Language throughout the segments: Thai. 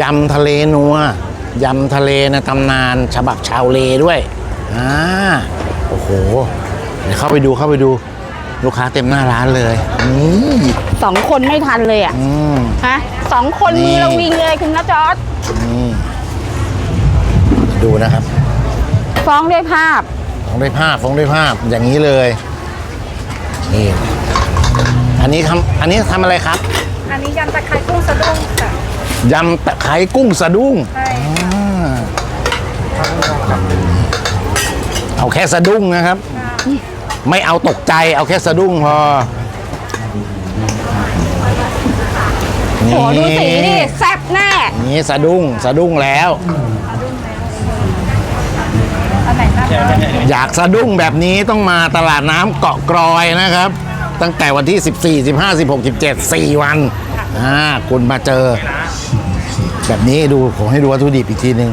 ยำทะเลนัวยำทะเลในตำนานฉบับชาวเลด้วยอ่าโอ้โหเดี๋ยวเข้าไปดูเข้าไปดูลูกค้าเต็มหน้าร้านเลยนี่สองคนไม่ทันเลยอะอืมฮะสองคนนี่มือเราวิงเลยคุณนะจอร์ดนี่ดูนะครับฟ้องด้วยภาพฟองด้วยภาพฟองด้วยภาพอย่างนี้เลยนี่อันนี้ทำอันนี้ทำอะไรครับ อันนี้ยำตะไคร้กุ้งสะดุ้งค่ะ ยำตะไคร้กุ้งสะดุ้งใช่อ่าเอาแค่สะดุ้งนะครับ ไม่เอาตกใจเอาแค่สะดุ้งพอโหดูสีดิแซ่บแน่ นี่สะดุ้งสะดุ้งแล้วอันไหนน่าทานอยากสะดุ้งแบบนี้ต้องมาตลาดน้ำเกาะกรอยนะครับ ตั้งแต่วันที่ 14 15 16 17 4 วันอ่าคุณมาเจอ แบบนี้ดูผมให้ดูวัตถุดิบอีกทีหนึ่ง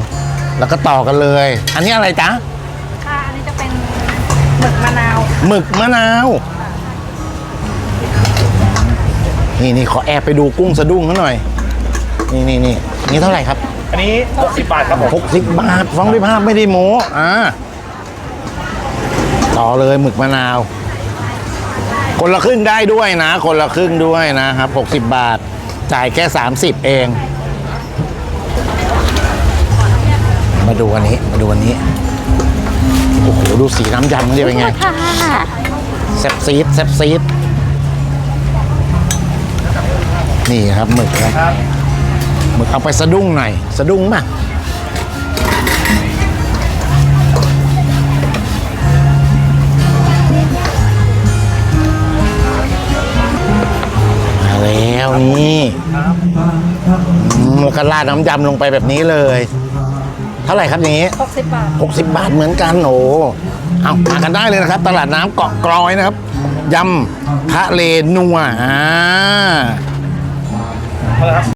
แล้วก็ต่อกันเลย อันนี้อะไรจ๊ะค่ะ อันนี้จะเป็นหมึกมะนาว หมึกมะนาว นี่นี่ขอแอบไปดูกุ้งสะดุ้งเขาหน่อย นี่นี่นี่นี่เท่าไหร่ครับอันนี้ 60 บาทครับผม60บาทฟังด้วยภาพไม่ได้โม้อ่าต่อเลยหมึกมะนาว คนละครึ่งได้ด้วยนะ คนละครึ่งด้วยนะครับ 60 บาท จ่ายแค่ 30 เอง มา ดูอันนี้ มาดูอันนี้ โอ้โห ดูสีน้ำยำเขาดิเป็นไงค่ะแซบซีดแซบซีดนี่ครับหมึกครับหมึกเอาไปสะดุ้งหน่อยสะดุ้งป่ะมาแล้วนี่อืมแล้วก็ราดน้ำยำลงไปแบบนี้เลย เท่าไหร่ครับอย่างนี้ 60 บาท 60 บาทเหมือนกันโอ้เอามากันได้เลยนะครับ ตลาดน้ำเกาะกรอยนะครับยำทะเลนัวอ่า